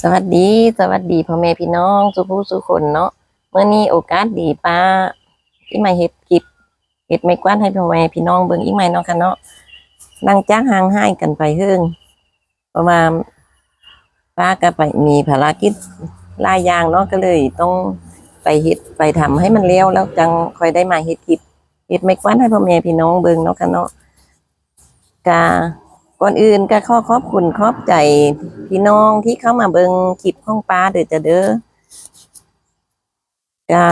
สวัสดี สวัสดีพ่อแม่พี่น้อง สุผู้สุคนเนาะเมื่อนี้โอกาสดีป้าที่มาเฮ็ดคลิปเฮ็ดไม่กว้านให้พ่อแม่พี่น้องเบิ่งอีกไหมเนาะค่ะเนาะนั่งจ้างห่างให้กันไปเฮิงเพระว่าป้าก็ไปมีภารกิจลายยางเนาะก็เลยต้องไปเฮ็ดไปทำให้มันเลี้ยวแล้วจังค่อยได้มาเฮ็ดคลิปเฮ็ดไม่กว้านให้พ่อแม่พี่น้องเบิ่งเนาะค่ะเนาะกา ก่อนอื่นก็ขอขอบคุณขอบใจพี่น้องที่เข้ามาเบิงคลิปของป้าเด้อจะเด้อก็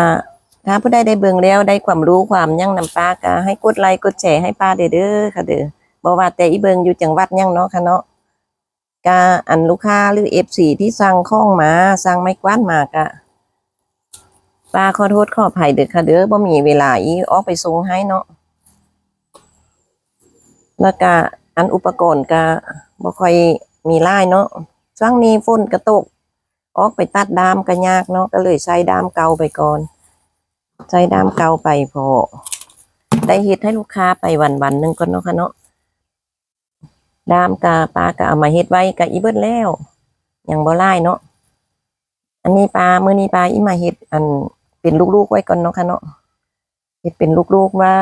ถ้าผู้ใดได้เบิงแล้วได้ความรู้ความยั่งนำป้าก็ให้กดไลค์กดแชร์ให้ป้าเด้อเด้อค่ะเด้อบอกว่าแต่อีเบิงอยู่จังหวัดยั่งเนาะค่ะเนาะก็อันลูกค้าหรือเอฟซีที่สั่งข้องมาสั่งไม้กวาดมาก็ป้าขอโทษขออภัยเด้อค่ะเด้อบ่มีเวลาอีออกไปส่งให้เนาะแล้วก็ อันอุปกรณ์ก็บ่ค่อยมีลายเนาะช่วงนี้ฝนกระตก ออกไปตัดดามก็ยากเนาะก็เลยใช้ดามเก่าไปก่อน ใช้ดามเก่าไปพอ ได้เฮ็ดให้ลูกค้าไปวันวันๆหนึ่งก่อนเนาะค่ะเนาะดามกาปลาก็เอามาเฮ็ดไว้กะอีเบิดแล้วยังบ่ลายเนาะอันนี้ปลามื้อนี้ปลาอีมาเฮ็ดอันเป็นลูกๆไว้ก่อนเนาะค่ะเนาะเฮ็ดเป็นลูกๆไว้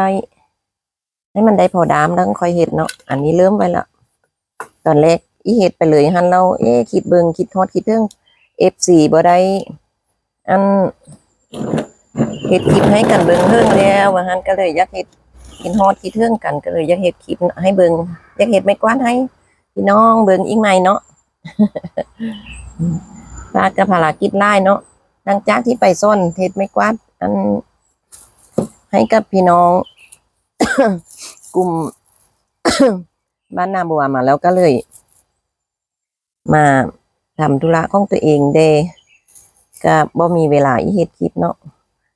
ให้มันได้พอดามแล้วค่อยเห็ดเนาะอันนี้เริ่มไปละตอนแรกอีเห็ดไปเลยฮันเราเอ๊คิดเบิงคิดฮอดคิดเรื่องเอฟซีบ่ได้อันเห็ดคลิปให้กันเบิงเรื่องแล้วว่าฮันก็เลยอยากเห็ดคิดฮอดคิดเรื่องกันก็เลยอยากเห็ดคลิปให้เบิงอยากเห็ดไม่กว้านให้พี่น้องเบิงอีกไหมเนาะพลาดกับภารกิจไล่เนาะหลังจากที่ไปซ่อนเห็ดไม่กวาดอันให้กับพี่น้อง กลุ่มบ้านนาบัวมาแล้วก็เลย มาทำธุระของตัวเองเดก็บ่มีเวลาอีเฮ็ดคลิปเนาะ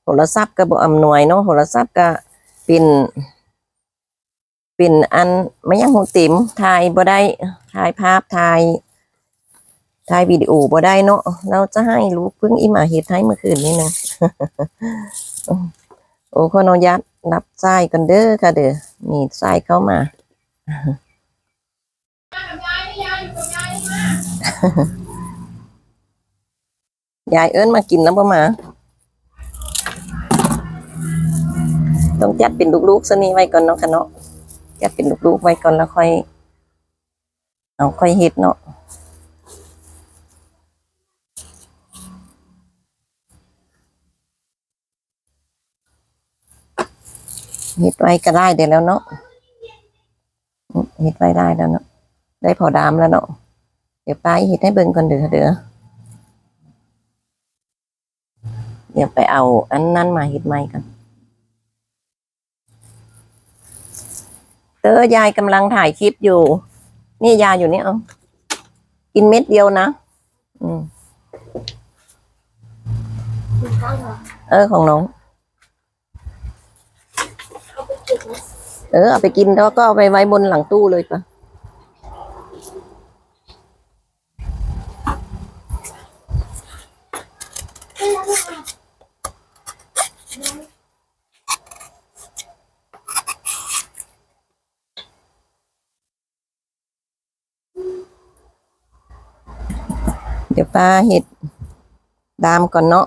โทรศัพท์ก็บ่อำนวยเนาะโทรศัพท์ก็เป็นเป็นอันไม่ยังหูติมถ่ายบ่ได้ถ่ายภาพถ่ายถ่ายวิดีโอบ่ได้เนาะเราจะให้ลูกเพิ่งอีมาเฮ็ดให้เมื่อคืนนี้นึงโอ้ขออนุญาต รับสายกันเด้อค่ะเด้อมีสายเข้ามายายเอิ้นมากินน้ำปะมาต้องจัดเป็นลูกๆซะนี่ไว้ก่อนเนาะค่ะเนาะจัดเป็นลูกๆไว้ก่อนแล้วค่อย เอาค่อยเฮ็ดเนาะ เฮ็ดไว้ก็ได้เดี๋ยวแล้วเนาะอืมเฮ็ดไว้ได้แล้วเนาะได้พอดามแล้วเนาะเดี๋ยวไปเฮ็ดให้เบิ่งก่อนเด้อเด้อเดี๋ยวไปเอาอันนั้นมาเฮ็ดใหม่กันเตอยายกำลังถ่ายคลิปอยู่ นี่ยาอยู่นี่เอากินเม็ดเดียวนะ อืมเออของน้อง เออเอาไปกินแล้วก็เอาไปไว้บนหลังตู้เลยปะเดี๋ยวป้าเห็ดดามก่อนเนาะ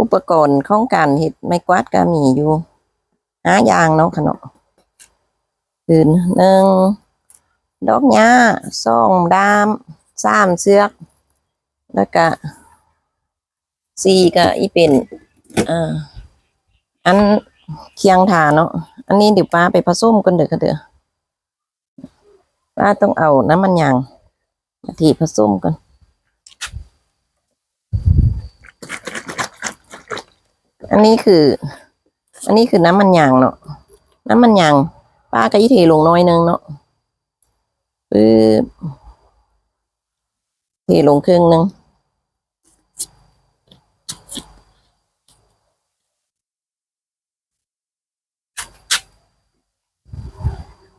อุปกรณ์ของการเห็ดไม้กวาดก็มีอยู่ห้าอย่างเนาะค่ะเนาะคือหนึ่งดอกหญ้าสองดามสามเสือก แล้วก็สี่ก็อีเป็นอ่าอันเคียงถาเนาะอันนี้เดี๋ยวป้าไปผสมกันเด้อค่ะเด้อป้าต้องเอาน้ำมันยางมาทีผสมกัน อันนี้คือ อันนี้คือน้ำมันยางเนาะน้ำมันยางป้าก็ยี่เทลงน้อยนึงเนาะปึ๊บเทลงครึ่งนึง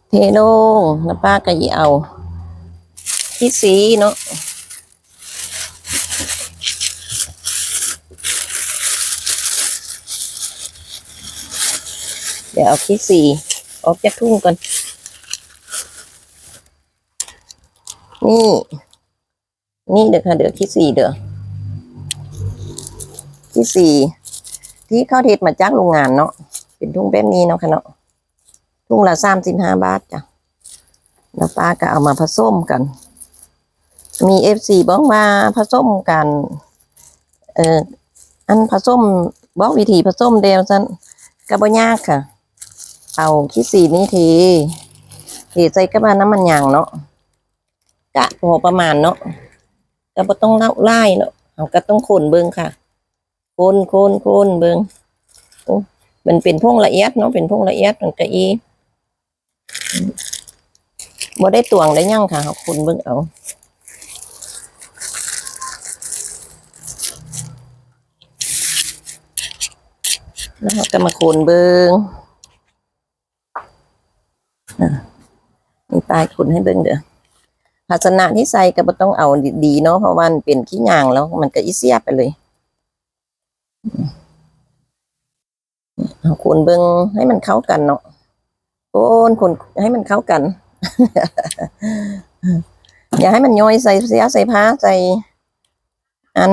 เทลงแล้วป้าก็ยี่เอาที่สีเนาะ ยวเอาขี้สี่ออกจากทุ่งก่อน นี่ นี่เด้อค่ะ เด้อที่สี่เด้อที่สี่ที่เข้าเทศมาจากโรงงานเนาะเป็นทุ่งแบบนี้เนาะค่ะเนาะทุ่งละสามสิบห้าบาทจ้ะแล้วป้าก็เอามาผสมกัน มีเอฟซีบอกว่าผสมกันเอ่ออันผสมบอกวิธีผสมเดียวซันก็บ่ยากค่ะ เอาขี้สีนี่ทีทีใส่กระบาน้ำมันยางเนาะกะพอประมาณเนาะก็บ่ต้องเล่าไล่เนาะเอาก็ต้องคนเบิ่งค่ะ คนคนคนเบิ่งโอ้มันเป็นพงละเอียดเนาะเป็นพงละเอียดมันก็อีบ่ได้ตวงได้ยังค่ะเอาคนเบิ่งเอาแล้วเราก็มาโคนเบิงอะ นี่ปลายขุนให้เบิงเด้อภาชนะที่ใส่ก็บ่ต้องเอาดีๆเนาะเพราะว่ามันเป็นขี้ยางแล้วมันก็อีเสียไปเลยเอาโคนเบิงให้มันเข้ากันเนาะโคนคนให้มันเข้ากัน อย่าให้มันย่อยใส่เสียใส่ผ้าใส่อัน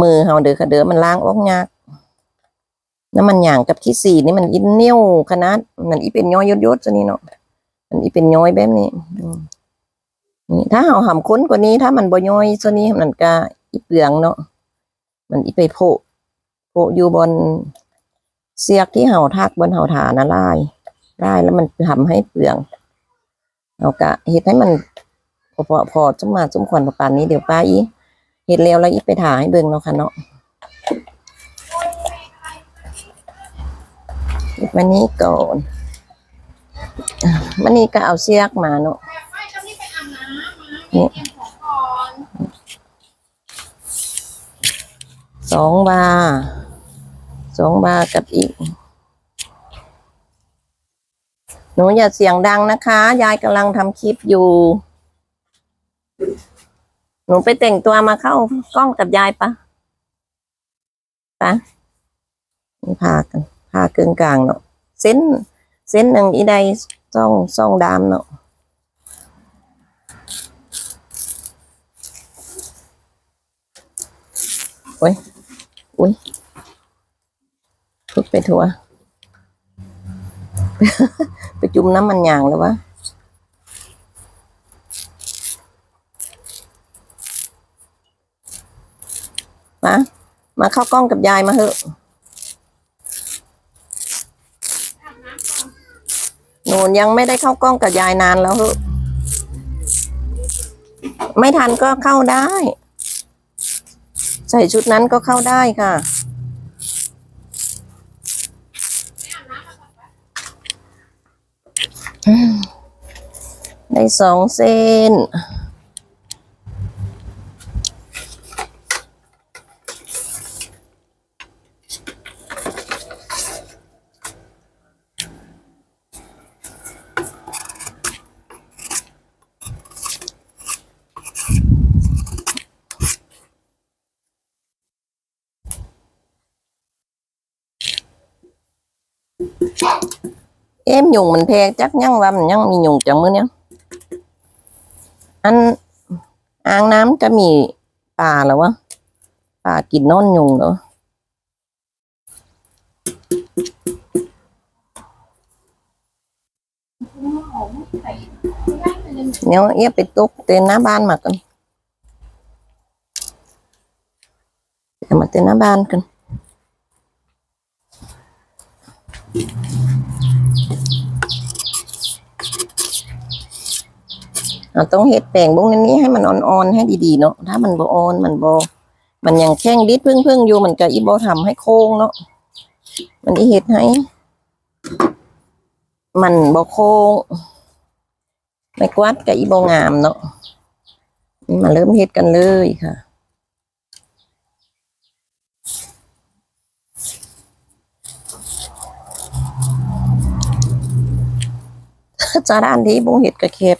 มือเฮาเด้อค่ะเด้อมันล้างออกยาก น้ำมันหยางกับขี้สีนี่มันอินเนียวขนาด มันอีเป็นย้อยยดๆซะนี่เนาะมันอีเป็นย้อยแบบนี้นี่ถ้าเฮาหำค้นกว่านี้ถ้ามันบ่ย้อยซะนี่มันก็อีเปลืองเนาะมันอีไปโผะโผะอยู่บนเสียกที่เฮาทักบนเฮาฐานนะลายลายแล้วมันทำให้เปลืองเอากะเฮ็ดให้มันพอพอพอจมมาจมควันประปานนี้เดี๋ยวป้าอีเฮ็ดแล้วแล้วอีไปถ่ายให้เบิ่งเนาะค่ะเนาะ หยิบมันนี้ก่อนอะมันนี้ก็เอาเสียกมาเนาะนี่สองบาสองบากับอีก หนูอย่าเสียงดังนะคะ ยายกำลังทำคลิปอยู่ หนูไปแต่งตัวมาเข้ากล้องกับยายปะปะนี่พากันผ้าเกึ่งกลางเนาะ เส้น เส้นหนึ่งอีใดซ่องซ่องดามเนาะโอ้ยอุ้ยทุกไปทัวไปจุ่มน้ำมันยางแล้ววะมา มาเข้ากล้องกับยายมาเถอะ นยังไม่ได้เข้ากล้องกับยายนานแล้วเหอไม่ทันก็เข้าได้ ใส่ชุดนั้นก็เข้าได้ค่ะ ได้สองเส้น ยุงมันแพงจักยังว่ามันยังมียุงจังมื้อเนี้ยอันอ่างน้ำจะมีปลาแล้ววะปลากินนอนยุงเหรอเดี๋ยวเอียไปตุกเต้นหน้าบ้านมากันเดี๋ยวมาเต้นหน้าบ้านกัน เราต้องเฮ็ดแป้งบงนี้ให้มันอ่อนๆให้ดีๆเนาะถ้ามันบ่อ่อนมันบ่มันยังแข็งดิดพึ่งๆอยู่มันก็อีบ่ทำให้โค้งเนาะมันอีเฮ็ดให้ มันบ่โค้งไม่กวาดก็อีบ่งามเนาะมาเริ่มเฮ็ดกันเลยค่ะจาด้านที่บงเฮ็ดกระเข็บ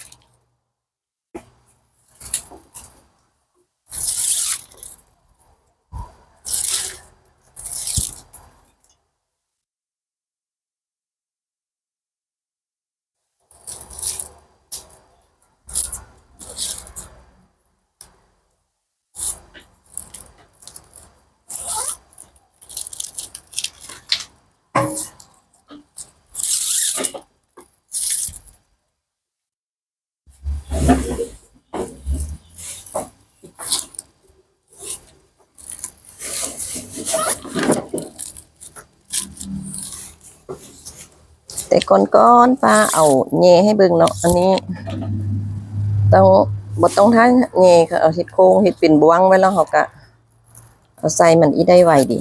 ก่อนก้อนๆป้าเอาเย่ให้เบิ่งเนาะอันนี้ ต้องบดต้องท่าเย่ค่ะเอาเห็ดโค้งเห็ดปิ่นบวงไว้แล้วเขาก็เอาใส่มันอีได้ไวดี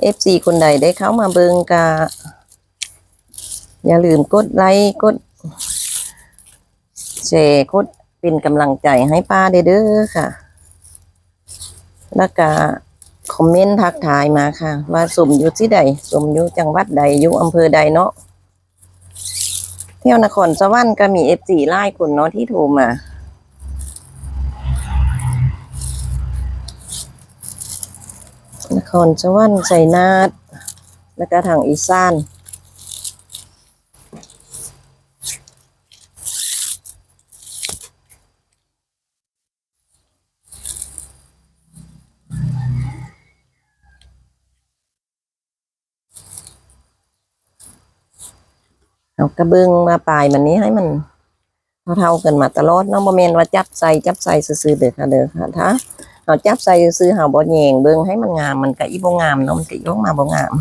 เอฟซีคนใดได้เข้ามาเบิงกะอย่าลืมกดไลค์กดแชร์กดเป็นกำลังใจให้ป้าเด้อค่ะ แล้วก็คอมเมนต์ทักทายมาค่ะ ว่าสมอยู่ที่ใดสมอยู่จังหวัดใดอยู่อำเภอใดเนาะเที่ยวนครสวรรค์ก็มีเอฟซีไล่คนเนาะที่โทรมา นครสวรรค์ชัยนาทแล้วก็ทางอีสานเอากระเบื้องมาปลายมันนี้ให้มันเท่าๆกันมาตลอดเนาะบ่แม่นว่าจับใส่จับใส่ซื่อๆเด้อค่ะเด้อค่ะถ้า เอาจับใส่ซื้อหาบ่แยงเบิ่งให้มันงามมันก็อีบ่งามเนาะมันก็ยกมาบ่งาม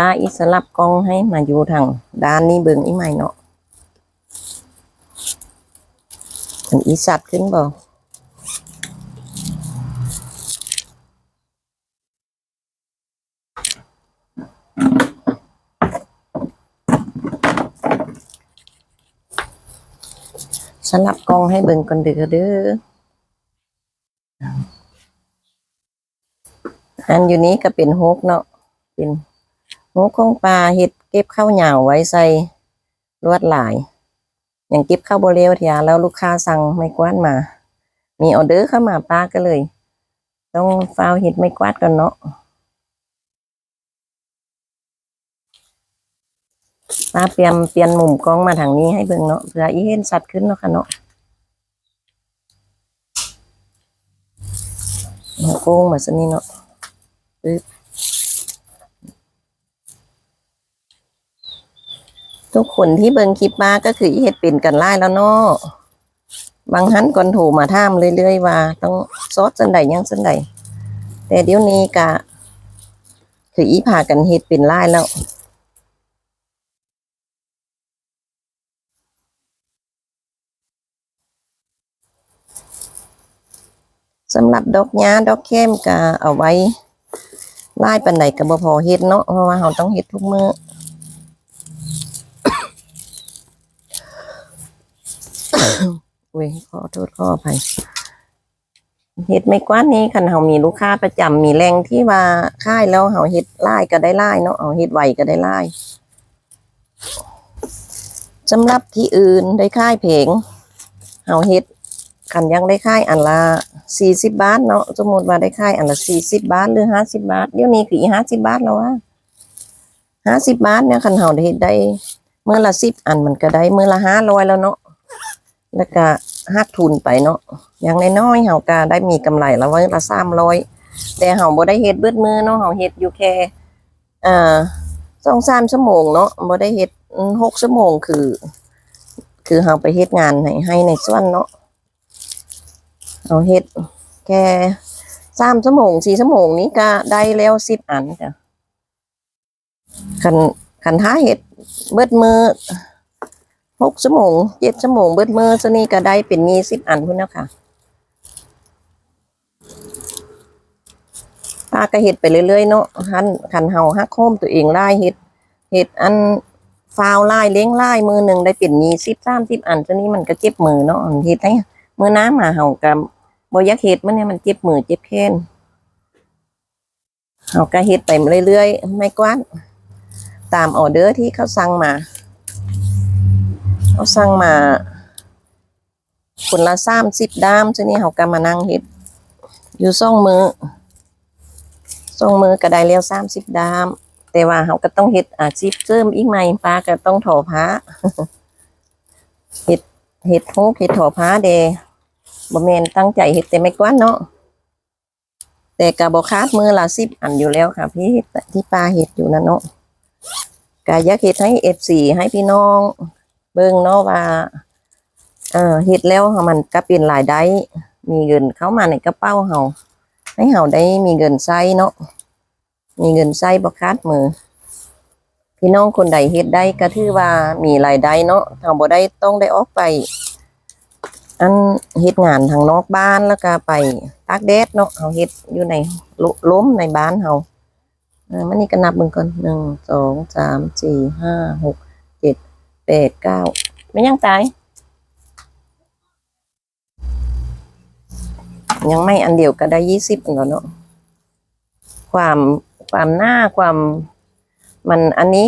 ป้าอีสลับกองให้มาอยู่ทางด้านนี้เบิ่งอีใหม่เนาะมันอีสัตว์ขึ้นบ่สลับกองให้เบิ่งก่อนเด้อเด้ออันอยู่นี้ก็เป็นฮกเนาะเป็น ฮกของปลาเห็ดเก็บข้าวเหนียวไว้ใส่ลวดลาย อย่างเก็บข้าวโบเรวเทียแล้วลูกค้าสั่งไม่กวาดมา มีออเดอร์เข้ามาป้าก็เลย ต้องฟาวเห็ดไม่กวาดก่อนเนาะป้าเปลี่ยนเปลี่ยนมุมกล้องมาทางนี้ให้เบิ่งเนาะเพื่ออีเห็นสัตว์ขึ้นเนาะค่ะเนาะโค้งมาสนี่เนาะปึ๊บ ทุกคนที่เบิ่งคลิปมาก็คืออีเฮ็ดเป็นกันไล่แล้วเนาะบางหันก่อนโทรมาถามเรื่อยๆว่า ต้องซอสจันใดยังจันใดแต่เดี๋ยวนี้กะ คืออีพากันเฮ็ดเป็นไล่แล้วสำหรับดอกหญ้าดอกแค้มก็เอาไว้ไล่ปันใดก็บ่พอเฮ็ดเนาะเพราะว่าเราต้องเฮ็ดทุกมื้อ ยขอโทษขออภัยเฮ็ดไม่กว่านี้คันเฮามีลูกค้าประจำมีแรงที่ว่าค่ายแล้วเฮาเฮ็ดไล่ก็ได้ไล่เนาะเอาเฮ็ดไวก็ได้ไล่สำหรับที่อื่นได้ค่ายเพลงเฮาเฮ็ดคันยังได้ค่ายอันละ40บาทเนาะสมมุติว่าได้ค่ายอันละ40บาท หรือ50บาท เดี๋ยวนี้คืออี50บาทแล้วอะ50บาทเนี่ยคันเฮาได้เฮ็ดได้เมื้อละ10อันมันก็ได้เมื้อละ500แล้วเนาะ แล้วก็หักทุนไปเนาะอย่างน้อยๆเฮาก็ได้มีกำไรแล้ววันละสามร้อยแต่เฮาบ่ได้เฮ็ดเบิดมือเนาะเฮาเฮ็ดอยู่แค่อ่าสองสามชั่วโมงเนาะบ่ได้เฮ็ดหกชั่วโมงคือ คือเฮาไปเฮ็ดงานให้ให้ในส่วนเนาะเฮาเฮ็ดแค่สามชั่วโมงสี่ชั่วโมงนี้ก็ได้แล้วสิบอันจ้ะคันคันท้าเฮ็ดเบิดมือ หกชั่วโมงเจ็ดชั่วโมงเบิดมือซะนี่ก็ได้เป็นยี่สิบอันพุ่นนะค่ะปาก็เฮ็ดไปเรื่อยๆเนาะหันคันเฮาฮักโฮมตัวเองไล่เฮ็ดเฮ็ดอันฟาวไล่เลี้ยงไล่มือหนึ่งได้เป็นยี่สิบสามสิบอันซะนี่มันก็เจ็บมือเนาะเฮ็ดให้เมื่อน้ำมาเฮากับบ่อยากเฮ็ดมันเนี่ยมันเจ็บมือเจ็บแขนเฮาก็เฮ็ดไปเรื่อยๆ ไม่กว้านตามออเดอร์ที่เขาสั่งมา เขาสั่งมาคนละ30ดามซะนี่เฮาก็มานั่งเฮ็ด อยู่สองมือสองมือก็ได้แล้ว30ดาม แต่ว่าเฮาก็ต้องเฮ็ดอาชีพเสริมอีกใหม่ป้าก็ต้องทอผ้าเฮ็ดเฮ็ดฮูกเฮ็ดทอผ้าเดบ่แมนตั้งใจเฮ็ดแต่ไม่กว้านเนาะแต่ก็บ่คาดมือละ10อันอยู่แล้วค่ะ พี่ที่ป้าเฮ็ดอยู่นั่นเนาะก็อยากเฮ็ดให้ FC ให้พี่น้อง เบิ่งเนาะว่าเออเฮ็ดแล้วมันก็เป็นรายได้ มีเงินเข้ามาในกระเป๋าเฮาให้เฮาได้มีเงินใช้เนาะมีเงินใช้บ่คาดมือ พี่น้องคนใดเฮ็ดได้ก็ถือว่ามีรายได้เนาะถ้าบ่ได้ต้องได้ออกไป อันเฮ็ดงานทางนอกบ้านแล้วก็ไปตากแดดเนาะเฮาเฮ็ดอยู่ในลล้มในบ้านเฮาเออมันนี่ก็นับเบิ่งก่อนหนึ่งสองสามสี่ห้าหก แปดเก้าไม่ยังตาย ยังไม่อันเดียวก็ได้ยี่สิบอันแล้วเนาะความความหน้าความมันอันนี้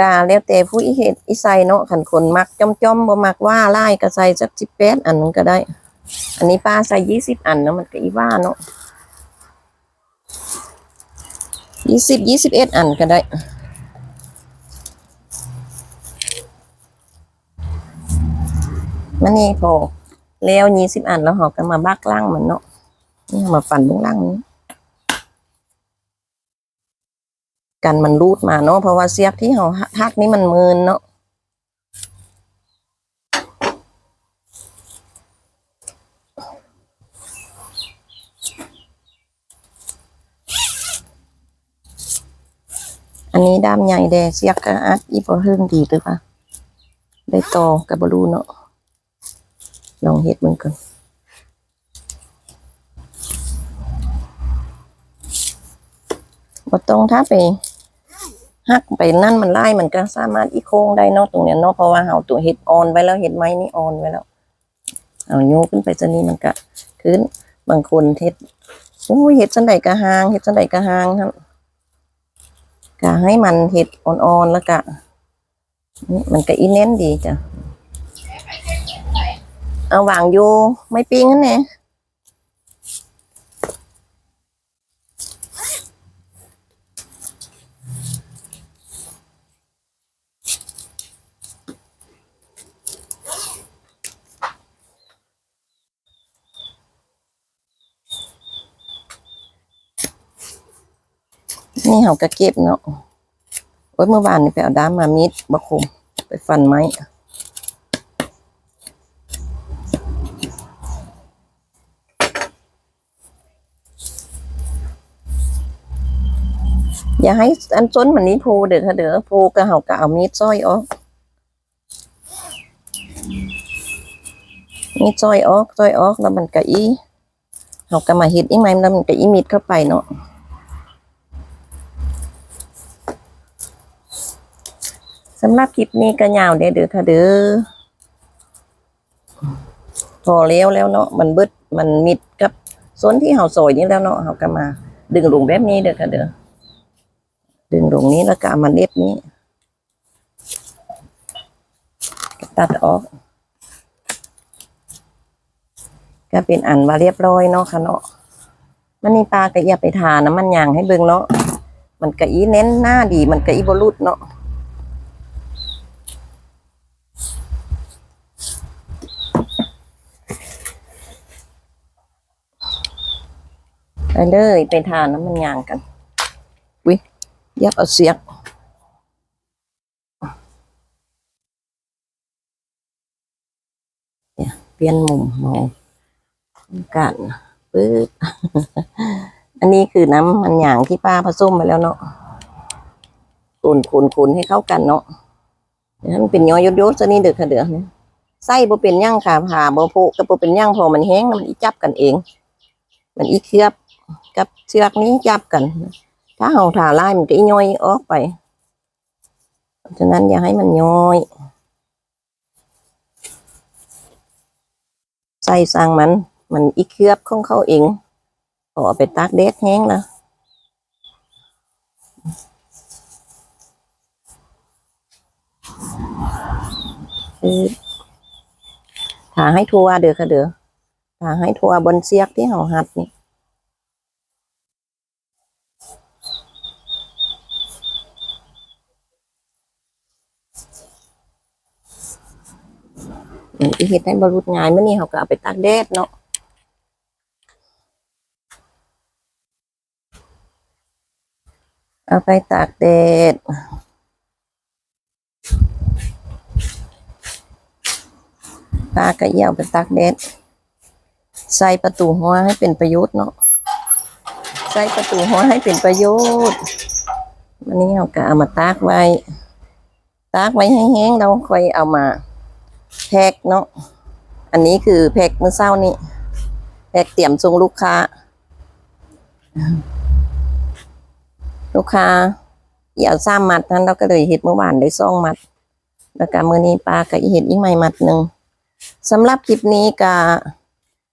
กาแล้วแต่ผู้อีเฮ็ดอีใส่เนาะขันคนมักจอมจอมบ่มักว่าไล่ก็ใส่สักสิบแปดอันก็ได้ อันนี้ป้าใส่ยี่สิบอันเนาะมันก็อีว่าเนาะยี่สิบยี่สิบเอ็ดอันก็ได้ มันนี่พอแล้วยี่สิบอันแล้วเราก็มาบักล่างมันเนาะนี่มาปั่นบื้งล่างนี้กันมันรูดมาเนาะเพราะว่าเสียบที่เราทักนี่มันมืนเนาะอันนี้ด้ามใหญ่แดเสียกกะอัดอีพอเฮิงดีหรือเปล่าได้ตอกับบรูเนาะ ลองเฮ็ดมันก่อนบต้องถ้าไปหักไปนั่นมันไล่มันก็สามารถอีโค้งได้นาะตรงเนี้ยนาะเพราะว่าเอาตัวเห็ดออนไว้แล้วเห็ดไม้นี่ออนไว้แล้ว เอาโยกขึ้นไปจะนี่มันก็ขึ้นบางคนเห็ดโอ้ยเห็ดสันใดกระหางเห็ดสันใดกระหางครับก็ให้มันเห็ดอ่อนๆแล้วก็นี่มันก็อีเน้นดีจ้ะ เอาวางอยู่ไม่ปิ้งนั่นแหละนี่เขาก็เก็บเนาะโอ้ยเมื่อวานนี่ไปเอาด้ามมามิดบะคมไปฟันไม้ อย่าให้อันส้นมันนี้โพเด้อค่ะเด้อโพก็เขาก็เอามีดซ้อยออกมีดซ้อยออกซ้อยออกแล้วมันก็อีเขาก็มาเฮ็ดอีกไหมแล้วมันก็อีมีดเข้าไปเนาะสำหรับคลิปนี้ก็ยาวเด้อเด้อค่ะเด้อพอแล้วแล้วเนาะมันบิดมันมิดกับส่วนที่เฮาซอยนี่แล้วเนาะเฮาก็มาดึงลงแบบนี้เด้อค่ะเด้อ ดึงลงนี้แล้วก็เอามาเล็บนี้ ตัดออก ก็เป็นอันว่าเรียบร้อยเนาะค่ะเนาะมันนี่ปลาก็อย่าไปทาน้ำมันยางให้เบิ่งเนาะมันก็อีเน้นหน้าดีมันก็อีบรุดเนาะไปเลยไปทานน้ำมันยางกัน ยับเอาเสียกเปลี่ยนมุมมองกันปึ๊บอันนี้คือน้ำมันหยางที่ป้าผสมไปแล้วเนาะคุนคุนคุนให้เข้ากันเนาะเดี๋ยวมันเป็นย้อยยดๆซะนี่เดือดค่ะเดือดเนี่ยไส้บ่เป็นย่างค่ะผ่าบ่พกก็บ่เป็นย่างพอมันแห้งมันอีจับกันเอง มันอีเคลือบกับเชือกนี้จับกัน ถ้าเอาถ่าไล่มันก็อีย้อยออกไปฉะนั้นอย่าให้มันย้อย ใส่สร้างมัน มันอีเคลือบของเขาเองก็เอาไปตากแดดแห้งนะถ้าให้ทัวเด้อค่ะเด้อถ้าให้ทัวบนเสียกที่เฮาหัดนี่ อีเฮ็ดให้บรุษง่ายมื้อนี้เขาก็เอาไปตากแดดเนาะเอาไปตากแดดปลากระเยี่ยวไปตากแดดใส่ประตูหัวให้เป็นประโยชน์เนาะใส่ประตูหัวให้เป็นประโยชน์วันนี้เราก็เอามาตากไว้ ตากไว้ให้แห้งเราค่อยเอามา แพ็กเนาะอันนี้คือแพ็กเมื่อเช้านี้แพ็กเตรียมส่งลูกค้า ลูกค้าอยากสร้างมัดนั้นเราก็เลยเห็ดเมื่อวานได้ซ่องมัด แล้วก็มื้อนี้ปลาก็อีเห็ดอีกใหม่มัดหนึ่งสำหรับคลิปนี้ก็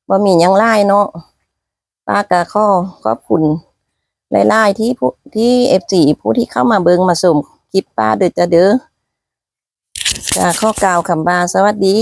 บ่มีหยังไล่เนาะปลาก็ขอขอบคุณหลายๆที่ผู้ที่ FC ผู้ที่เข้ามาเบิงมาชมคลิปปลาเด้อจะเด้อ จากข้อกล่าวคำบาสวัสดี